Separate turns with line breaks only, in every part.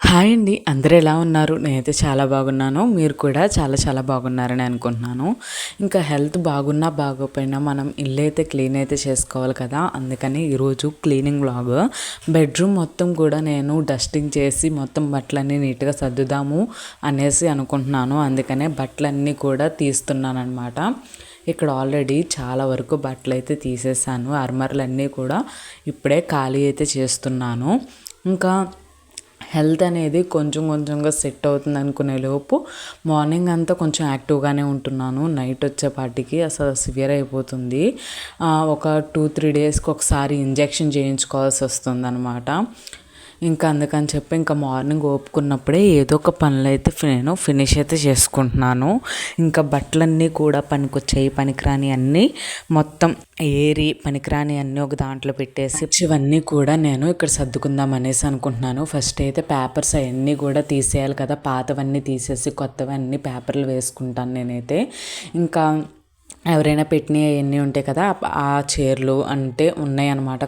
Hi అండి. అందరు ఎలా ఉన్నారు? నేనైతే చాలా బాగున్నాను. మీరు కూడా చాలా చాలా బాగున్నారని అనుకుంటున్నాను. ఇంకా హెల్త్ బాగున్నా బాగోపోయినా మనం ఇల్లు అయితే క్లీన్ అయితే చేసుకోవాలి కదా. అందుకని ఈరోజు క్లీనింగ్ బ్లాగ్ బెడ్రూమ్ మొత్తం కూడా నేను డస్టింగ్ చేసి మొత్తం బట్టలన్నీ నీట్గా సర్దుదాము అనేసి అనుకుంటున్నాను. అందుకనే బట్టలన్నీ కూడా తీస్తున్నాను అనమాట ఇక్కడ ఆల్రెడీ చాలా వరకు బట్టలు అయితే తీసేసాను. అర్మర్లన్నీ కూడా ఇప్పుడే ఖాళీ అయితే చేస్తున్నాను. ఇంకా హెల్త్ అనేది కొంచెం కొంచెంగా సెట్ అవుతుంది అనుకునే లోపు మార్నింగ్ అంతా కొంచెం యాక్టివ్గానే ఉంటున్నాను. నైట్ వచ్చేపాటికి అసలు సివియర్ అయిపోతుంది. ఒక టూ త్రీ డేస్కి ఒకసారి ఇంజెక్షన్ చేయించుకోవాల్సి వస్తుంది అనమాట ఇంకా అందుకని చెప్పి ఇంకా మార్నింగ్ ఓపుకున్నప్పుడే ఏదో ఒక పనులు అయితే నేను ఫినిష్ అయితే చేసుకుంటున్నాను. ఇంకా బట్టలన్నీ కూడా పనికొచ్చాయి పనికిరాని అన్నీ మొత్తం ఏరి పనికిరాని అన్నీ ఒక దాంట్లో పెట్టేసి ఇవన్నీ కూడా నేను ఇక్కడ సర్దుకుందాం అనేసి అనుకుంటున్నాను. ఫస్ట్ అయితే పేపర్స్ అవన్నీ కూడా తీసేయాలి కదా పాతవన్నీ తీసేసి కొత్తవన్నీ పేపర్లు వేసుకుంటాను నేనైతే. ఇంకా ఎవరైనా పెట్టినవి అవన్నీ ఉంటాయి కదా ఆ చీరలు అంటే ఉన్నాయి అనమాట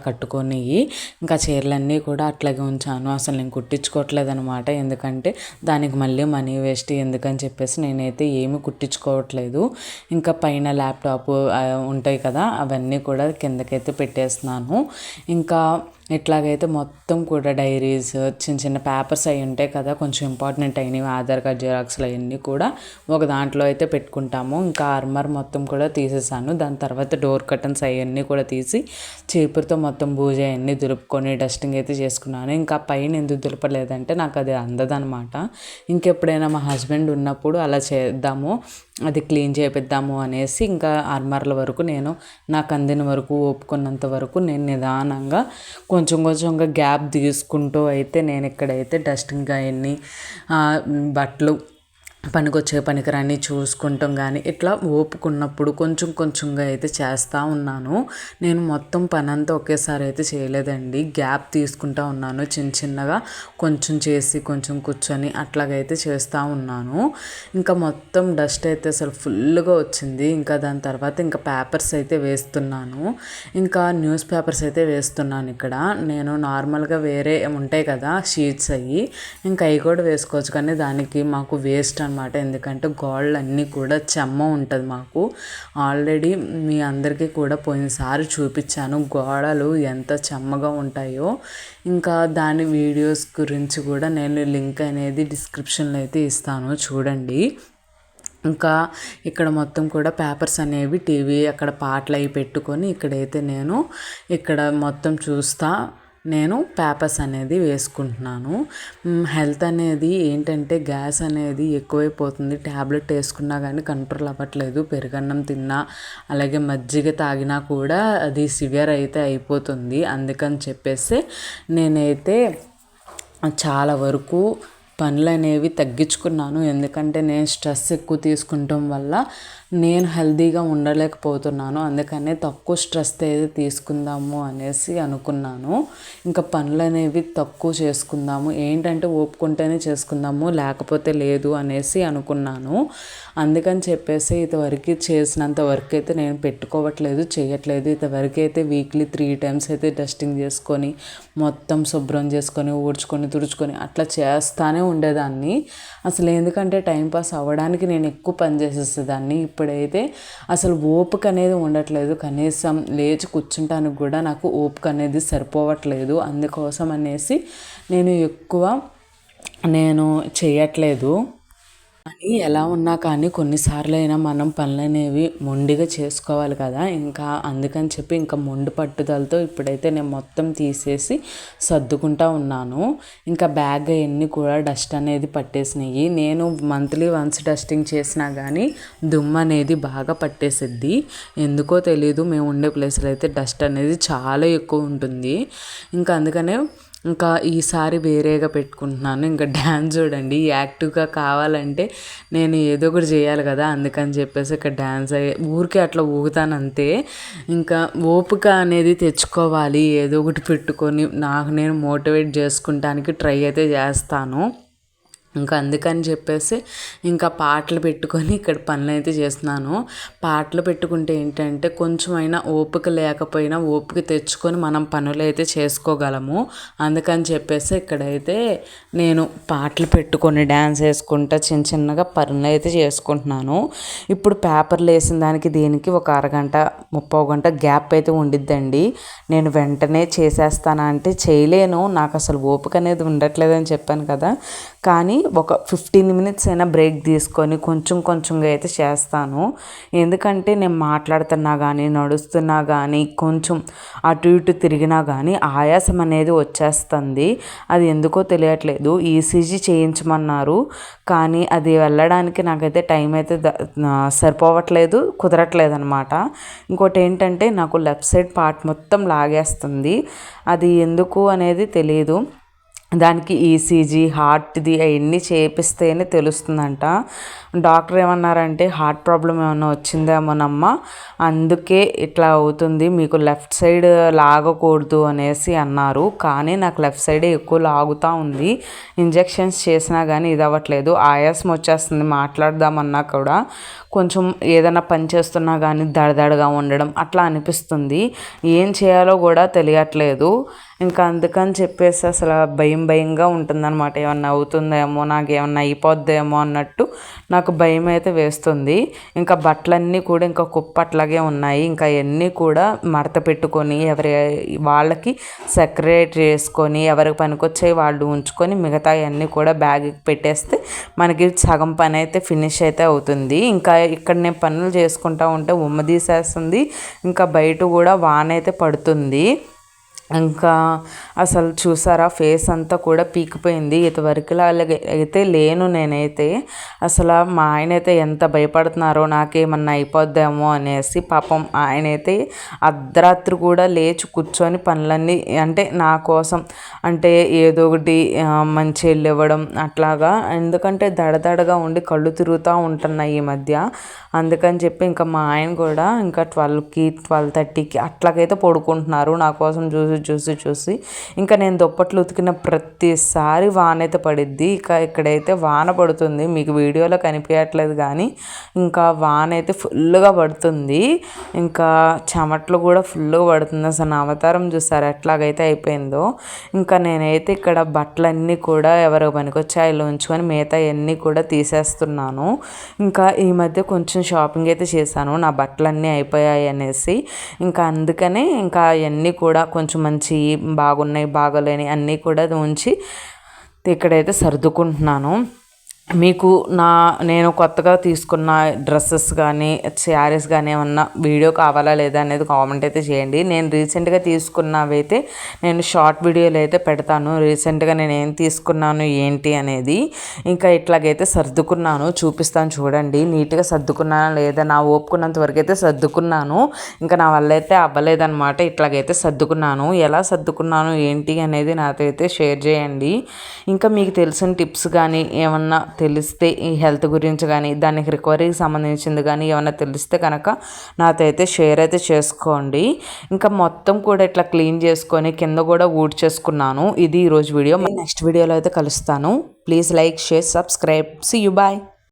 ఇంకా చీరలన్నీ కూడా అట్లాగే ఉంచాను. అసలు నేను కుట్టించుకోవట్లేదు అనమాట ఎందుకంటే దానికి మళ్ళీ మనీ వేస్ట్ ఎందుకని చెప్పేసి నేనైతే ఏమి కుట్టించుకోవట్లేదు. ఇంకా పైన ల్యాప్టాప్ ఉంటాయి కదా అవన్నీ కూడా కిందకైతే పెట్టేస్తున్నాను. ఇంకా ఇట్లాగైతే మొత్తం కూడా డైరీస్ చిన్న చిన్న పేపర్స్ అవి ఉంటాయి కదా కొంచెం ఇంపార్టెంట్ అయినవి ఆధార్ కార్డ్ జిరాక్స్లు అవన్నీ కూడా ఒక దాంట్లో అయితే పెట్టుకుంటాము. ఇంకా ఆర్మర్ మొత్తం కూడా తీసేసాను. దాని తర్వాత డోర్ కర్టన్స్ అవన్నీ కూడా తీసి చీపురుతో మొత్తం బూజ అవన్నీ దులుపుకొని డస్టింగ్ అయితే చేసుకున్నాను. ఇంకా పైన ఎందుకు దులపలేదంటే నాకు అది అందదనమాట. ఇంకెప్పుడైనా మా హస్బెండ్ ఉన్నప్పుడు అలా చేద్దాము. అది క్లీన్ చేపిద్దాము అనేసి ఇంకా ఆర్మర్ల వరకు నేను నాకు అందిన వరకు ఒప్పుకున్నంత వరకు నేను నిదానంగా కొంచెం కొంచెంగా గ్యాప్ తీసుకుంటూ అయితే నేను ఇక్కడైతే డస్టింగ్ అవన్నీ బట్టలు పనికొచ్చే పనికిరాని చూసుకుంటాం కానీ ఇట్లా ఓపుకున్నప్పుడు కొంచెం కొంచెంగా అయితే చేస్తూ ఉన్నాను. నేను మొత్తం పని అంతా ఒకేసారి అయితే చేయలేదండి. గ్యాప్ తీసుకుంటా ఉన్నాను. చిన్న చిన్నగా కొంచెం చేసి కొంచెం కూర్చొని అట్లాగైతే చేస్తూ ఉన్నాను. ఇంకా మొత్తం డస్ట్ అయితే అసలు ఫుల్గా వచ్చింది. ఇంకా దాని తర్వాత ఇంకా పేపర్స్ అయితే వేస్తున్నాను. ఇంకా న్యూస్ పేపర్స్ అయితే వేస్తున్నాను ఇక్కడ. నేను నార్మల్గా వేరే ఉంటాయి కదా షీట్స్ అవి ఇంకా అవి కూడా వేసుకోవచ్చు కానీ దానికి మాకు వేస్ట్ అనమాట ఎందుకంటే గోడలు అన్నీ కూడా చెమ్మ ఉంటుంది మాకు. ఆల్రెడీ మీ అందరికీ కూడా పోయినసారి చూపించాను గోడలు ఎంత చెమ్మగా ఉంటాయో. ఇంకా దాని వీడియోస్ గురించి కూడా నేను లింక్ అనేది డిస్క్రిప్షన్లో అయితే ఇస్తాను చూడండి. ఇంకా ఇక్కడ మొత్తం కూడా పేపర్స్ అనేవి టీవీ అక్కడ పాటలు అవి పెట్టుకొని ఇక్కడైతే నేను ఇక్కడ మొత్తం చూస్తా. నేను పేపర్స్ అనేది వేసుకుంటున్నాను. హెల్త్ అనేది ఏంటంటే గ్యాస్ అనేది ఎక్కువైపోతుంది. ట్యాబ్లెట్ వేసుకున్నా కానీ కంట్రోల్ అవ్వట్లేదు. పెరుగన్నం తిన్నా అలాగే మజ్జిగ తాగినా కూడా అది సివియర్ అయితే అయిపోతుంది. అందుకని చెప్పేసి నేనైతే చాలా వరకు పనులు అనేవి తగ్గించుకున్నాను. ఎందుకంటే నేను స్ట్రెస్ ఎక్కువ తీసుకుంటాం వల్ల నేను హెల్తీగా ఉండలేకపోతున్నాను. అందుకనే తక్కువ స్ట్రెస్ అయితే తీసుకుందాము అనేసి అనుకున్నాను. ఇంకా పనులు అనేవి తక్కువ చేసుకుందాము. ఏంటంటే ఒప్పుకుంటేనే చేసుకుందాము లేకపోతే లేదు అనేసి అనుకున్నాను. అందుకని చెప్పేసి ఇంతవరకు చేసినంత వర్క్ అయితే నేను పెట్టుకోవట్లేదు చేయట్లేదు. ఇంతవరకు అయితే వీక్లీ త్రీ టైమ్స్ అయితే డస్టింగ్ చేసుకొని మొత్తం శుభ్రం చేసుకొని ఊడ్చుకొని తుడుచుకొని అట్లా చేస్తానే ఉండేదాన్ని. అసలు ఎందుకంటే టైంపాస్ అవ్వడానికి నేను ఎక్కువ పని చేసేసేదాన్ని. ఇప్పుడైతే అసలు ఓపిక అనేది ఉండట్లేదు. కనీసం లేచి కూర్చుంటానికి కూడా నాకు ఓపిక అనేది సరిపోవట్లేదు. అందుకోసం అనేసి నేను ఎక్కువ నేను చేయట్లేదు. కానీ ఎలా ఉన్నా కానీ కొన్నిసార్లు అయినా మనం పనులు అనేవి మొండిగా చేసుకోవాలి కదా. ఇంకా అందుకని చెప్పి ఇంకా మొండి పట్టుదలతో ఇప్పుడైతే నేను మొత్తం తీసేసి సర్దుకుంటా ఉన్నాను. ఇంకా బ్యాగ్ అవన్నీ కూడా డస్ట్ అనేది పట్టేసినాయి. నేను మంత్లీ వన్స్ డస్టింగ్ చేసినా కానీ దుమ్ము అనేది బాగా పట్టేసిద్ది. ఎందుకో తెలీదు మేము ఉండే ప్లేస్లో అయితే డస్ట్ అనేది చాలా ఎక్కువ ఉంటుంది. ఇంకా అందుకనే ఇంకా ఈసారి వేరేగా పెట్టుకుంటున్నాను. ఇంకా డ్యాన్స్ చూడండి యాక్టివ్గా కావాలంటే నేను ఏదో ఒకటి చేయాలి కదా అందుకని చెప్పేసి ఇక్కడ డ్యాన్స్ ఊరికే అట్లా ఊగుతాను అంతే ఇంకా ఓపిక అనేది తెచ్చుకోవాలి ఏదో ఒకటి పెట్టుకొని నాకు నేను మోటివేట్ చేసుకుంటానికి ట్రై అయితే చేస్తాను. ఇంకా అందుకని చెప్పేసి ఇంకా పాటలు పెట్టుకొని ఇక్కడ పనులు అయితే చేస్తున్నాను. పాటలు పెట్టుకుంటే ఏంటంటే కొంచెమైనా ఓపిక లేకపోయినా ఓపిక తెచ్చుకొని మనం పనులు అయితే చేసుకోగలము. అందుకని చెప్పేసి ఇక్కడైతే నేను పాటలు పెట్టుకొని డ్యాన్స్ వేసుకుంటా చిన్న చిన్నగా పనులు అయితే చేసుకుంటున్నాను. ఇప్పుడు పేపర్లు వేసిన దానికి దీనికి ఒక అరగంట ముప్పై గంట గ్యాప్ అయితే ఉండిద్దండి. నేను వెంటనే చేసేస్తానా అంటే చేయలేను. నాకు అసలు ఓపిక అనేది ఉండట్లేదని చెప్పాను కదా. కానీ ఒక ఫిఫ్టీన్ మినిట్స్ అయినా బ్రేక్ తీసుకొని కొంచెం కొంచెంగా అయితే చేస్తాను. ఎందుకంటే నేను మాట్లాడుతున్నా కానీ నడుస్తున్నా కానీ కొంచెం అటు ఇటు తిరిగినా కానీ ఆయాసం అనేది వచ్చేస్తుంది. అది ఎందుకో తెలియట్లేదు. ఈసీజీ చేయించమన్నారు. కానీ అది వెళ్ళడానికి నాకైతే టైం అయితే సరిపోవట్లేదు కుదరట్లేదు అనమాట ఇంకోటి ఏంటంటే నాకు లెఫ్ట్ సైడ్ పార్ట్ మొత్తం లాగేస్తుంది. అది ఎందుకు అనేది తెలియదు దానికి ఈసీజీ హార్ట్ది అవన్నీ చేపిస్తేనే తెలుస్తుందంట. డాక్టర్ ఏమన్నారంటే హార్ట్ ప్రాబ్లం ఏమైనా వచ్చిందేమోనమ్మా అందుకే ఇట్లా అవుతుంది మీకు లెఫ్ట్ సైడ్ లాగకూడదు అనేసి అన్నారు. కానీ నాకు లెఫ్ట్ సైడే ఎక్కువ లాగుతూ ఉంది. ఇంజెక్షన్స్ చేసినా కానీ ఇది అవ్వట్లేదు. ఆయాసం వచ్చేస్తుంది మాట్లాడదామన్నా కూడా. కొంచెం ఏదైనా పని చేస్తున్నా కానీ దడదడగా ఉండడం అట్లా అనిపిస్తుంది. ఏం చేయాలో కూడా తెలియట్లేదు. ఇంకా అందుకని చెప్పేసి అసలు భయం భయంగా ఉంటుందన్నమాట. ఏమన్నా అవుతుందేమో నాకు ఏమన్నా అయిపోద్దేమో అన్నట్టు నాకు భయం అయితే వేస్తుంది. ఇంకా బట్టలన్నీ కూడా ఇంకా కుప్ప అట్లాగే ఉన్నాయి. ఇంకా అవన్నీ కూడా మడత పెట్టుకొని ఎవరి వాళ్ళకి సెక్రేట్ చేసుకొని ఎవరికి పనికొచ్చాయి వాళ్ళు ఉంచుకొని మిగతా అన్నీ కూడా బ్యాగ్కి పెట్టేస్తే మనకి సగం పని అయితే ఫినిష్ అయితే అవుతుంది. ఇంకా ఇక్కడ నేను పనులు చేసుకుంటా ఉంటే ఉమ్మ తీసేస్తుంది. ఇంకా బయట కూడా వాన అయితే పడుతుంది. ఇంకా అసలు చూసారా ఫేస్ అంతా కూడా పీకిపోయింది. ఇంతవరకులా అయితే లేను నేనైతే. అసలు మా ఆయన అయితే ఎంత భయపడుతున్నారో నాకేమన్నా అయిపోద్దేమో అనేసి పాపం ఆయనైతే అర్ధరాత్రి కూడా లేచి కూర్చొని పనులన్నీ అంటే నా కోసం అంటే ఏదో ఒకటి మంచి ఇవ్వడం అట్లాగా. ఎందుకంటే దడదడగా ఉండి కళ్ళు తిరుగుతూ ఉంటున్నాయి ఈ మధ్య. అందుకని చెప్పి ఇంకా మా ఆయన కూడా ఇంకా ట్వెల్వ్కి ట్వెల్వ్ థర్టీకి అట్లాగైతే పడుకుంటున్నారు. నా కోసం చూసి చూసి చూసి ఇంకా నేను దుప్పట్లు ఉతికిన ప్రతిసారి వాన అయితే పడిద్ది. ఇక ఇక్కడైతే వాన పడుతుంది. మీకు వీడియోలో కనిపించట్లేదు కానీ ఇంకా వాన అయితే ఫుల్గా పడుతుంది. ఇంకా చెమట్లు కూడా ఫుల్గా పడుతుంది. అసలు నా అవతారం చూసారు? ఎట్లాగైతే అయిపోయిందో. ఇంకా నేనైతే ఇక్కడ బట్టలన్నీ కూడా ఎవరు పనికొచ్చాయిలో ఉంచుకొని మిగతా అన్నీ కూడా తీసేస్తున్నాను. ఇంకా ఈ మధ్య కొంచెం షాపింగ్ అయితే చేశాను. నా బట్టలన్నీ అయిపోయాయి అనేసి. ఇంకా అందుకనే ఇంకా అవన్నీ కూడా కొంచెం మంచి బాగున్నాయి బాగోలేని అన్నీ కూడా ఉంచి ఇక్కడైతే సర్దుకుంటున్నాను. మీకు నా నేను కొత్తగా తీసుకున్న డ్రెస్సెస్ కానీ శారీస్ కానీ ఏమన్నా వీడియో కావాలా లేదా అనేది కామెంట్ అయితే చేయండి. నేను రీసెంట్గా తీసుకున్నవి అయితే నేను షార్ట్ వీడియోలు అయితే పెడతాను. రీసెంట్గా నేను ఏం తీసుకున్నాను ఏంటి అనేది ఇంకా ఇట్లాగైతే సర్దుకున్నాను. చూపిస్తాను చూడండి. నీట్గా సర్దుకున్నానా లేదా? నా ఓపుకున్నంత వరకు అయితే సర్దుకున్నాను. ఇంకా నా వల్ల అయితే అవ్వలేదన్నమాట. ఇట్లాగైతే సర్దుకున్నాను. ఎలా సర్దుకున్నాను ఏంటి అనేది నాతో అయితే షేర్ చేయండి. ఇంకా మీకు తెలిసిన టిప్స్ కానీ ఏమన్నా తెలిస్తే ఈ హెల్త్ గురించి కానీ దానికి రికవరీకి సంబంధించింది కానీ ఏమైనా తెలిస్తే కనుక నాతో అయితే షేర్ అయితే చేసుకోండి. ఇంకా మొత్తం కూడా ఇట్లా క్లీన్ చేసుకొని కింద కూడా ఊడ్ చేసుకున్నాను. ఇది ఈరోజు వీడియో. నెక్స్ట్ వీడియోలో అయితే కలుస్తాను. Please like share subscribe. See you bye